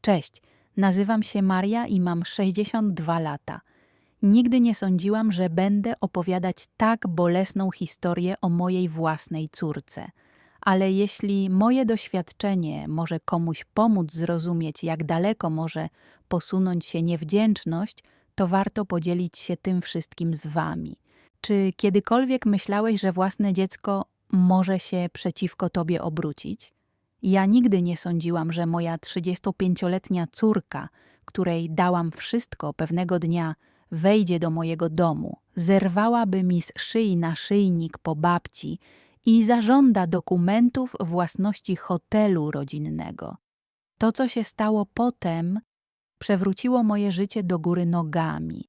Cześć, nazywam się Maria i mam 62 lata. Nigdy nie sądziłam, że będę opowiadać tak bolesną historię o mojej własnej córce. Ale jeśli moje doświadczenie może komuś pomóc zrozumieć, jak daleko może posunąć się niewdzięczność, to warto podzielić się tym wszystkim z wami. Czy kiedykolwiek myślałeś, że własne dziecko może się przeciwko tobie obrócić? Ja nigdy nie sądziłam, że moja 35-letnia córka, której dałam wszystko, pewnego dnia wejdzie do mojego domu, zerwałaby mi z szyi naszyjnik po babci i zażąda dokumentów własności hotelu rodzinnego. To, co się stało potem, przewróciło moje życie do góry nogami.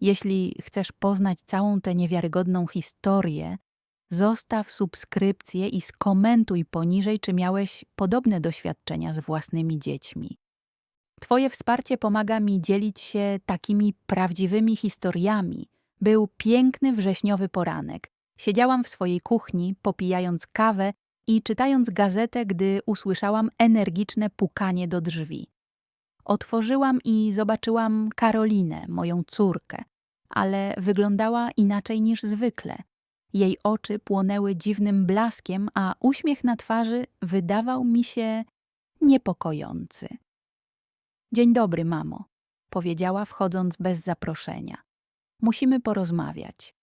Jeśli chcesz poznać całą tę niewiarygodną historię, zostaw subskrypcję i skomentuj poniżej, czy miałeś podobne doświadczenia z własnymi dziećmi. Twoje wsparcie pomaga mi dzielić się takimi prawdziwymi historiami. Był piękny wrześniowy poranek. Siedziałam w swojej kuchni, popijając kawę i czytając gazetę, gdy usłyszałam energiczne pukanie do drzwi. Otworzyłam i zobaczyłam Karolinę, moją córkę, ale wyglądała inaczej niż zwykle. Jej oczy płonęły dziwnym blaskiem, a uśmiech na twarzy wydawał mi się niepokojący. Dzień dobry, mamo, powiedziała, wchodząc bez zaproszenia. Musimy porozmawiać.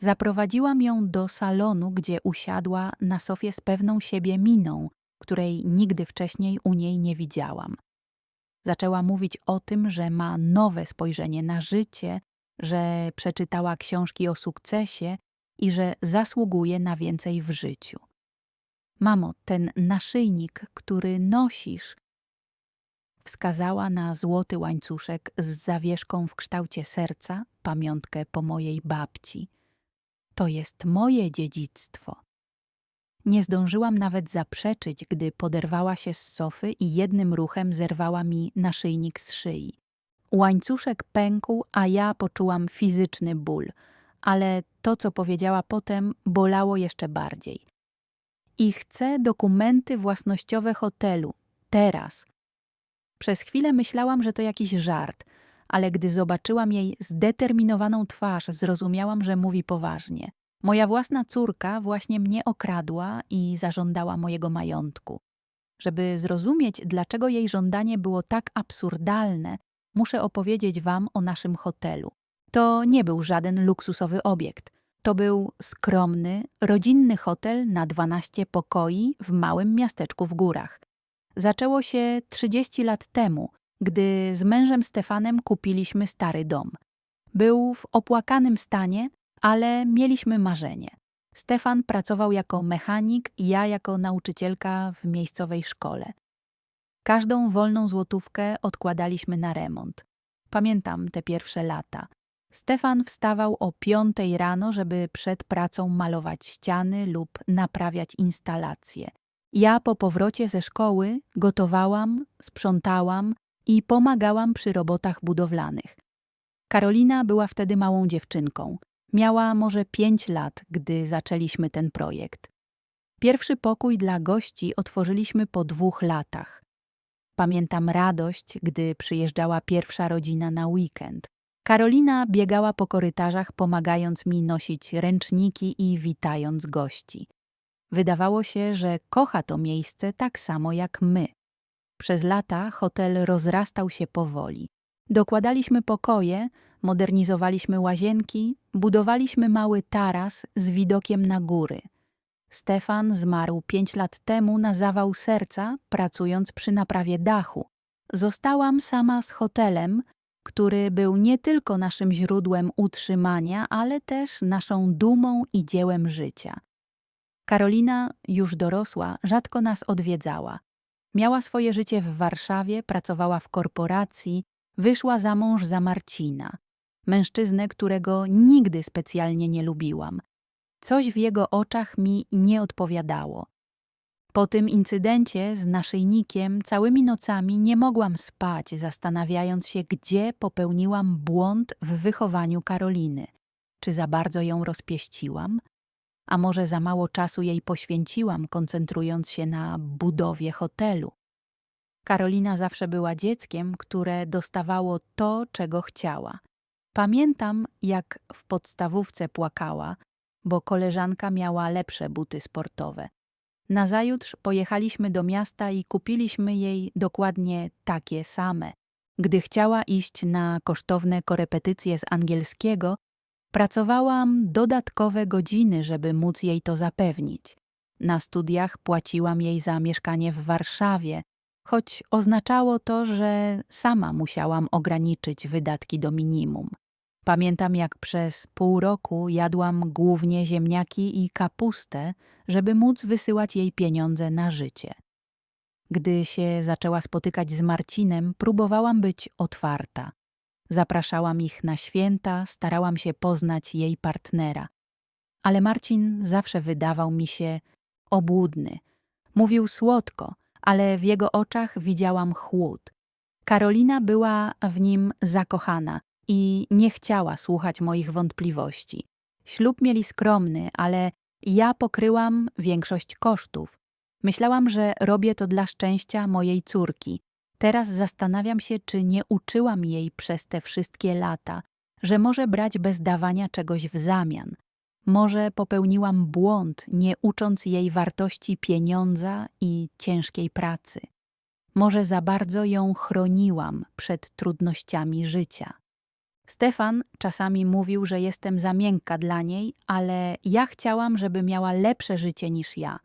Zaprowadziłam ją do salonu, gdzie usiadła na sofie z pewną siebie miną, której nigdy wcześniej u niej nie widziałam. Zaczęła mówić o tym, że ma nowe spojrzenie na życie, że przeczytała książki o sukcesie i że zasługuje na więcej w życiu. Mamo, ten naszyjnik, który nosisz, wskazała na złoty łańcuszek z zawieszką w kształcie serca, pamiątkę po mojej babci. To jest moje dziedzictwo. Nie zdążyłam nawet zaprzeczyć, gdy poderwała się z sofy i jednym ruchem zerwała mi naszyjnik z szyi. Łańcuszek pękł, a ja poczułam fizyczny ból, ale to, co powiedziała potem, bolało jeszcze bardziej. I chcę dokumenty własnościowe hotelu, teraz. Przez chwilę myślałam, że to jakiś żart, ale gdy zobaczyłam jej zdeterminowaną twarz, zrozumiałam, że mówi poważnie. Moja własna córka właśnie mnie okradła i zażądała mojego majątku. Żeby zrozumieć, dlaczego jej żądanie było tak absurdalne, muszę opowiedzieć wam o naszym hotelu. To nie był żaden luksusowy obiekt. To był skromny, rodzinny hotel na 12 pokoi w małym miasteczku w górach. Zaczęło się 30 lat temu, gdy z mężem Stefanem kupiliśmy stary dom. Był w opłakanym stanie, ale mieliśmy marzenie. Stefan pracował jako mechanik, ja jako nauczycielka w miejscowej szkole. Każdą wolną złotówkę odkładaliśmy na remont. Pamiętam te pierwsze lata. Stefan wstawał o piątej rano, żeby przed pracą malować ściany lub naprawiać instalacje. Ja po powrocie ze szkoły gotowałam, sprzątałam i pomagałam przy robotach budowlanych. Karolina była wtedy małą dziewczynką. Miała może pięć lat, gdy zaczęliśmy ten projekt. Pierwszy pokój dla gości otworzyliśmy po dwóch latach. Pamiętam radość, gdy przyjeżdżała pierwsza rodzina na weekend. Karolina biegała po korytarzach, pomagając mi nosić ręczniki i witając gości. Wydawało się, że kocha to miejsce tak samo jak my. Przez lata hotel rozrastał się powoli. Dokładaliśmy pokoje, modernizowaliśmy łazienki, budowaliśmy mały taras z widokiem na góry. Stefan zmarł pięć lat temu na zawał serca, pracując przy naprawie dachu. Zostałam sama z hotelem, który był nie tylko naszym źródłem utrzymania, ale też naszą dumą i dziełem życia. Karolina, już dorosła, rzadko nas odwiedzała. Miała swoje życie w Warszawie, pracowała w korporacji, wyszła za mąż za Marcina, mężczyznę, którego nigdy specjalnie nie lubiłam. Coś w jego oczach mi nie odpowiadało. Po tym incydencie z naszyjnikiem całymi nocami nie mogłam spać, zastanawiając się, gdzie popełniłam błąd w wychowaniu Karoliny. Czy za bardzo ją rozpieściłam? A może za mało czasu jej poświęciłam, koncentrując się na budowie hotelu? Karolina zawsze była dzieckiem, które dostawało to, czego chciała. Pamiętam, jak w podstawówce płakała, bo koleżanka miała lepsze buty sportowe. Nazajutrz pojechaliśmy do miasta i kupiliśmy jej dokładnie takie same. Gdy chciała iść na kosztowne korepetycje z angielskiego, pracowałam dodatkowe godziny, żeby móc jej to zapewnić. Na studiach płaciłam jej za mieszkanie w Warszawie, choć oznaczało to, że sama musiałam ograniczyć wydatki do minimum. Pamiętam, jak przez pół roku jadłam głównie ziemniaki i kapustę, żeby móc wysyłać jej pieniądze na życie. Gdy się zaczęła spotykać z Marcinem, próbowałam być otwarta. Zapraszałam ich na święta, starałam się poznać jej partnera. Ale Marcin zawsze wydawał mi się obłudny. Mówił słodko, ale w jego oczach widziałam chłód. Karolina była w nim zakochana i nie chciała słuchać moich wątpliwości. Ślub mieli skromny, ale ja pokryłam większość kosztów. Myślałam, że robię to dla szczęścia mojej córki. Teraz zastanawiam się, czy nie uczyłam jej przez te wszystkie lata, że może brać bez dawania czegoś w zamian. Może popełniłam błąd, nie ucząc jej wartości pieniądza i ciężkiej pracy. Może za bardzo ją chroniłam przed trudnościami życia. Stefan czasami mówił, że jestem za miękka dla niej, ale ja chciałam, żeby miała lepsze życie niż ja.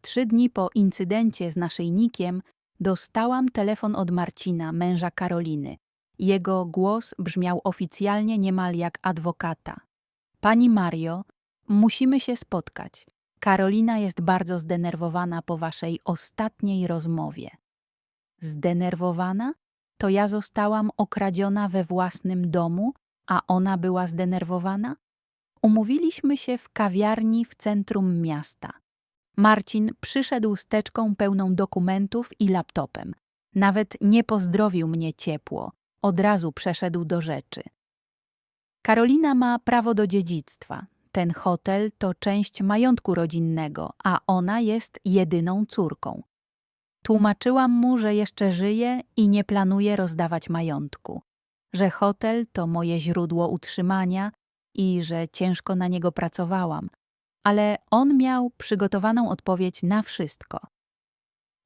Trzy dni po incydencie z naszyjnikiem dostałam telefon od Marcina, męża Karoliny. Jego głos brzmiał oficjalnie niemal jak adwokata. Pani Mario, musimy się spotkać. Karolina jest bardzo zdenerwowana po waszej ostatniej rozmowie. Zdenerwowana? To ja zostałam okradziona we własnym domu, a ona była zdenerwowana? Umówiliśmy się w kawiarni w centrum miasta. Marcin przyszedł z teczką pełną dokumentów i laptopem. Nawet nie pozdrowił mnie ciepło, od razu przeszedł do rzeczy. Karolina ma prawo do dziedzictwa. Ten hotel to część majątku rodzinnego, a ona jest jedyną córką. Tłumaczyłam mu, że jeszcze żyje i nie planuję rozdawać majątku, że hotel to moje źródło utrzymania i że ciężko na niego pracowałam, ale on miał przygotowaną odpowiedź na wszystko.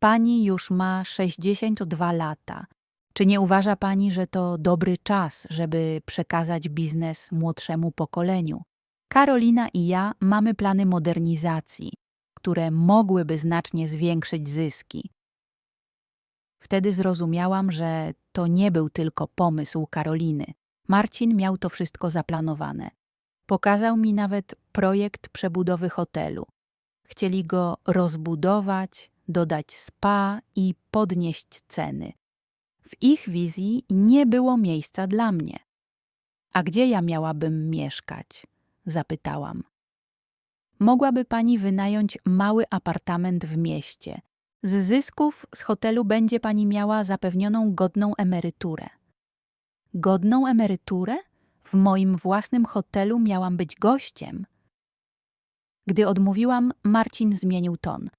Pani już ma 62 lata. Czy nie uważa pani, że to dobry czas, żeby przekazać biznes młodszemu pokoleniu? Karolina i ja mamy plany modernizacji, które mogłyby znacznie zwiększyć zyski. Wtedy zrozumiałam, że to nie był tylko pomysł Karoliny. Marcin miał to wszystko zaplanowane. Pokazał mi nawet projekt przebudowy hotelu. Chcieli go rozbudować, dodać spa i podnieść ceny. W ich wizji nie było miejsca dla mnie. A gdzie ja miałabym mieszkać? Zapytałam. Mogłaby pani wynająć mały apartament w mieście. Z zysków z hotelu będzie pani miała zapewnioną godną emeryturę. Godną emeryturę? W moim własnym hotelu miałam być gościem. Gdy odmówiłam, Marcin zmienił ton.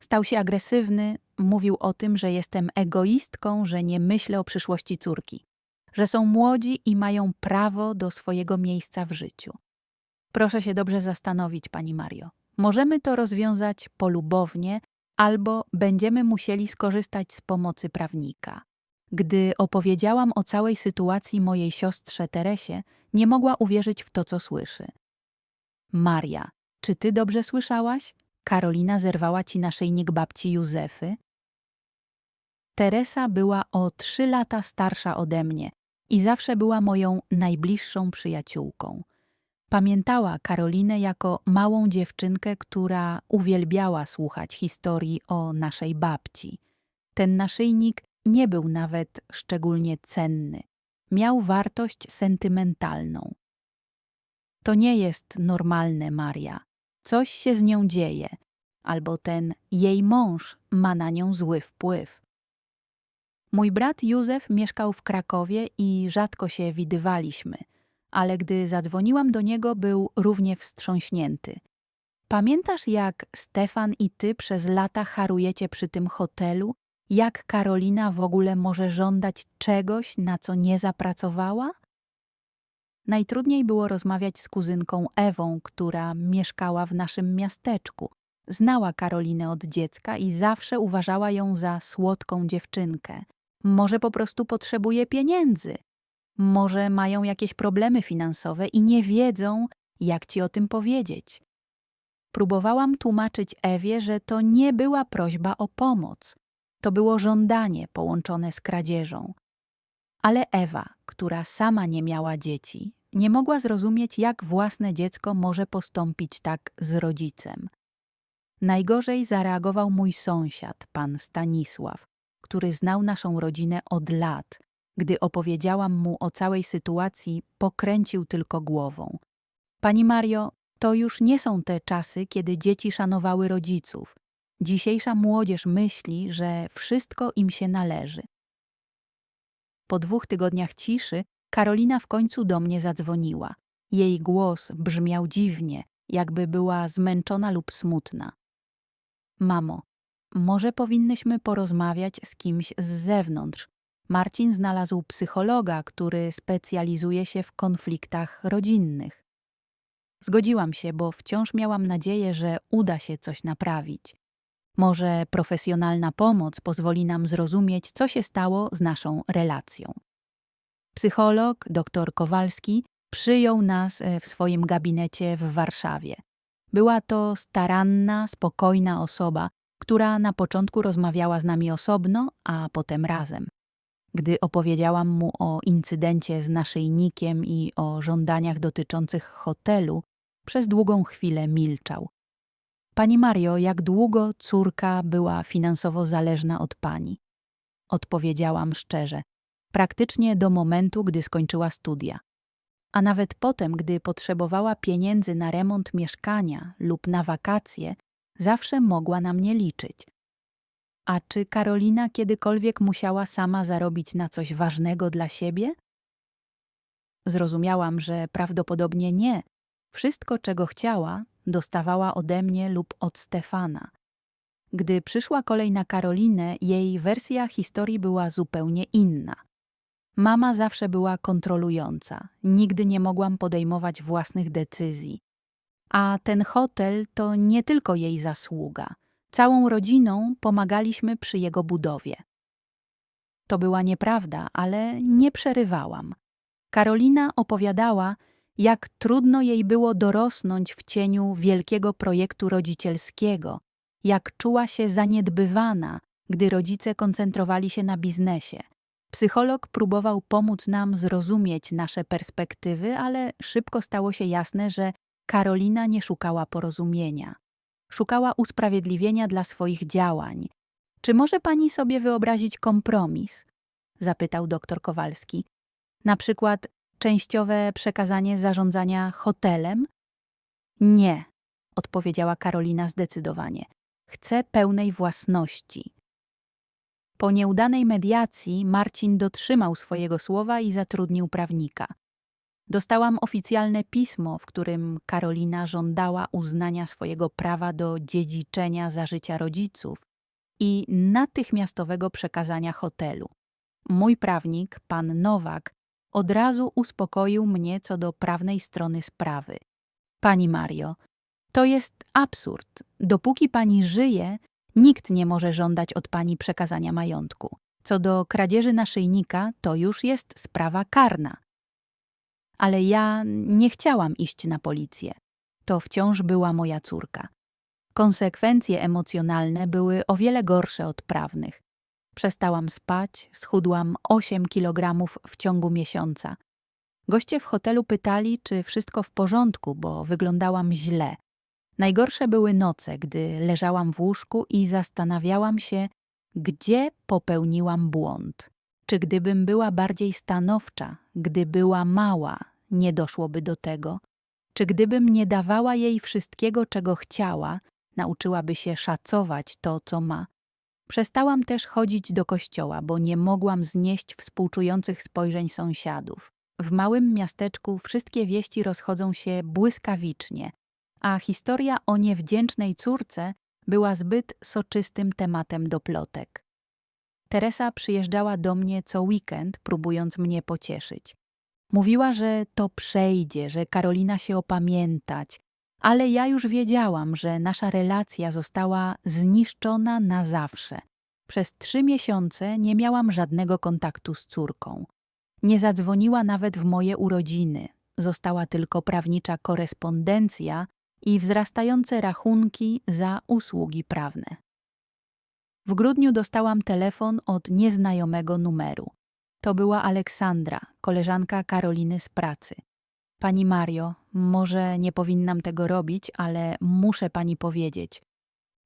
Stał się agresywny, mówił o tym, że jestem egoistką, że nie myślę o przyszłości córki, że są młodzi i mają prawo do swojego miejsca w życiu. Proszę się dobrze zastanowić, pani Mario. Możemy to rozwiązać polubownie, albo będziemy musieli skorzystać z pomocy prawnika. Gdy opowiedziałam o całej sytuacji mojej siostrze Teresie, nie mogła uwierzyć w to, co słyszy. Maria, czy ty dobrze słyszałaś? Karolina zerwała ci naszyjnik babci Józefy? Teresa była o trzy lata starsza ode mnie i zawsze była moją najbliższą przyjaciółką. Pamiętała Karolinę jako małą dziewczynkę, która uwielbiała słuchać historii o naszej babci. Ten naszyjnik nie był nawet szczególnie cenny. Miał wartość sentymentalną. To nie jest normalne, Maria. Coś się z nią dzieje, albo ten jej mąż ma na nią zły wpływ. Mój brat Józef mieszkał w Krakowie i rzadko się widywaliśmy, ale gdy zadzwoniłam do niego, był równie wstrząśnięty. Pamiętasz, jak Stefan i ty przez lata harujecie przy tym hotelu Jak Karolina w ogóle może żądać czegoś, na co nie zapracowała? Najtrudniej było rozmawiać z kuzynką Ewą, która mieszkała w naszym miasteczku. Znała Karolinę od dziecka i zawsze uważała ją za słodką dziewczynkę. Może po prostu potrzebuje pieniędzy. Może mają jakieś problemy finansowe i nie wiedzą, jak ci o tym powiedzieć. Próbowałam tłumaczyć Ewie, że to nie była prośba o pomoc. To było żądanie połączone z kradzieżą. Ale Ewa, która sama nie miała dzieci, nie mogła zrozumieć, jak własne dziecko może postąpić tak z rodzicem. Najgorzej zareagował mój sąsiad, pan Stanisław, który znał naszą rodzinę od lat. Gdy opowiedziałam mu o całej sytuacji, pokręcił tylko głową. Pani Mario, to już nie są te czasy, kiedy dzieci szanowały rodziców. Dzisiejsza młodzież myśli, że wszystko im się należy. Po dwóch tygodniach ciszy Karolina w końcu do mnie zadzwoniła. Jej głos brzmiał dziwnie, jakby była zmęczona lub smutna. Mamo, może powinnyśmy porozmawiać z kimś z zewnątrz. Marcin znalazł psychologa, który specjalizuje się w konfliktach rodzinnych. Zgodziłam się, bo wciąż miałam nadzieję, że uda się coś naprawić. Może profesjonalna pomoc pozwoli nam zrozumieć, co się stało z naszą relacją. Psycholog dr Kowalski przyjął nas e, w swoim gabinecie w Warszawie. Była to staranna, spokojna osoba, która na początku rozmawiała z nami osobno, a potem razem. Gdy opowiedziałam mu o incydencie z naszyjnikiem i o żądaniach dotyczących hotelu, przez długą chwilę milczał. Pani Mario, jak długo córka była finansowo zależna od pani? Odpowiedziałam szczerze, praktycznie do momentu, gdy skończyła studia. A nawet potem, gdy potrzebowała pieniędzy na remont mieszkania lub na wakacje, zawsze mogła na mnie liczyć. A czy Karolina kiedykolwiek musiała sama zarobić na coś ważnego dla siebie? Zrozumiałam, że prawdopodobnie nie. Wszystko, czego chciała, dostawała ode mnie lub od Stefana. Gdy przyszła kolej na Karolinę, jej wersja historii była zupełnie inna. Mama zawsze była kontrolująca, nigdy nie mogłam podejmować własnych decyzji. A ten hotel to nie tylko jej zasługa. Całą rodziną pomagaliśmy przy jego budowie. To była nieprawda, ale nie przerywałam. Karolina opowiadała, jak trudno jej było dorosnąć w cieniu wielkiego projektu rodzicielskiego, jak czuła się zaniedbywana, gdy rodzice koncentrowali się na biznesie. Psycholog próbował pomóc nam zrozumieć nasze perspektywy, ale szybko stało się jasne, że Karolina nie szukała porozumienia. Szukała usprawiedliwienia dla swoich działań. Czy może pani sobie wyobrazić kompromis? zapytał doktor Kowalski. Na przykład częściowe przekazanie zarządzania hotelem? Nie, odpowiedziała Karolina zdecydowanie. Chcę pełnej własności. Po nieudanej mediacji Marcin dotrzymał swojego słowa i zatrudnił prawnika. Dostałam oficjalne pismo, w którym Karolina żądała uznania swojego prawa do dziedziczenia za życia rodziców i natychmiastowego przekazania hotelu. Mój prawnik, pan Nowak, od razu uspokoił mnie co do prawnej strony sprawy. Pani Mario, to jest absurd. Dopóki pani żyje, nikt nie może żądać od pani przekazania majątku. Co do kradzieży naszyjnika, to już jest sprawa karna. Ale ja nie chciałam iść na policję. To wciąż była moja córka. Konsekwencje emocjonalne były o wiele gorsze od prawnych. Przestałam spać, schudłam 8 kilogramów w ciągu miesiąca. Goście w hotelu pytali, czy wszystko w porządku, bo wyglądałam źle. Najgorsze były noce, gdy leżałam w łóżku i zastanawiałam się, gdzie popełniłam błąd. Czy gdybym była bardziej stanowcza, gdy była mała, nie doszłoby do tego? Czy gdybym nie dawała jej wszystkiego, czego chciała, nauczyłaby się szacować to, co ma? Przestałam też chodzić do kościoła, bo nie mogłam znieść współczujących spojrzeń sąsiadów. W małym miasteczku wszystkie wieści rozchodzą się błyskawicznie, a historia o niewdzięcznej córce była zbyt soczystym tematem do plotek. Teresa przyjeżdżała do mnie co weekend, próbując mnie pocieszyć. Mówiła, że to przejdzie, że Karolina się opamiętać, ale ja już wiedziałam, że nasza relacja została zniszczona na zawsze. Przez trzy miesiące nie miałam żadnego kontaktu z córką. Nie zadzwoniła nawet w moje urodziny. Została tylko prawnicza korespondencja i wzrastające rachunki za usługi prawne. W grudniu dostałam telefon od nieznajomego numeru. To była Aleksandra, koleżanka Karoliny z pracy. Pani Mario, może nie powinnam tego robić, ale muszę pani powiedzieć.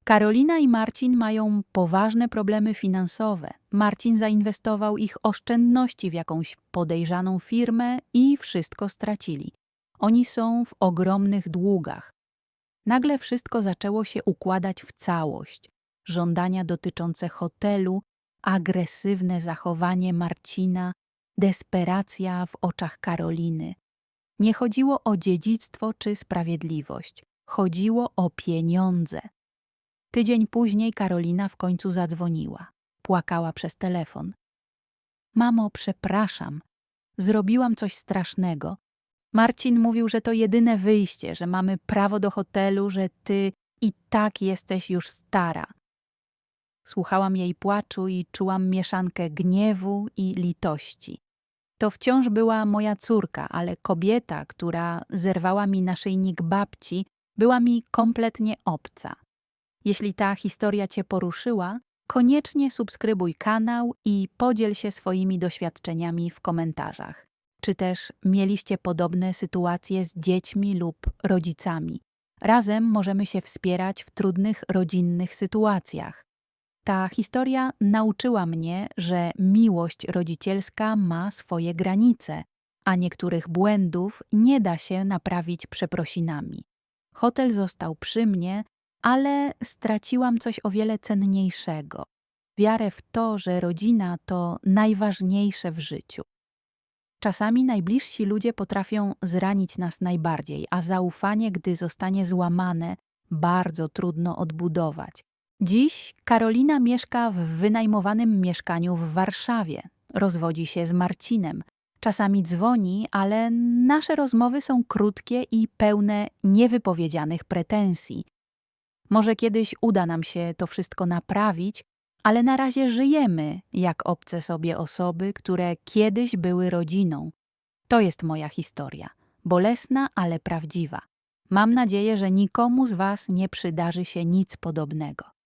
Karolina i Marcin mają poważne problemy finansowe. Marcin zainwestował ich oszczędności w jakąś podejrzaną firmę i wszystko stracili. Oni są w ogromnych długach. Nagle wszystko zaczęło się układać w całość. Żądania dotyczące hotelu, agresywne zachowanie Marcina, desperacja w oczach Karoliny. Nie chodziło o dziedzictwo czy sprawiedliwość. Chodziło o pieniądze. Tydzień później Karolina w końcu zadzwoniła. Płakała przez telefon. Mamo, przepraszam. Zrobiłam coś strasznego. Marcin mówił, że to jedyne wyjście, że mamy prawo do hotelu, że ty i tak jesteś już stara. Słuchałam jej płaczu i czułam mieszankę gniewu i litości. To wciąż była moja córka, ale kobieta, która zerwała mi naszyjnik babci, była mi kompletnie obca. Jeśli ta historia Cię poruszyła, koniecznie subskrybuj kanał i podziel się swoimi doświadczeniami w komentarzach. Czy też mieliście podobne sytuacje z dziećmi lub rodzicami? Razem możemy się wspierać w trudnych rodzinnych sytuacjach. Ta historia nauczyła mnie, że miłość rodzicielska ma swoje granice, a niektórych błędów nie da się naprawić przeprosinami. Hotel został przy mnie, ale straciłam coś o wiele cenniejszego wiarę w to, że rodzina to najważniejsze w życiu. Czasami najbliżsi ludzie potrafią zranić nas najbardziej, a zaufanie, gdy zostanie złamane, bardzo trudno odbudować. Dziś Karolina mieszka w wynajmowanym mieszkaniu w Warszawie. Rozwodzi się z Marcinem. Czasami dzwoni, ale nasze rozmowy są krótkie i pełne niewypowiedzianych pretensji. Może kiedyś uda nam się to wszystko naprawić, ale na razie żyjemy jak obce sobie osoby, które kiedyś były rodziną. To jest moja historia. Bolesna, ale prawdziwa. Mam nadzieję, że nikomu z Was nie przydarzy się nic podobnego.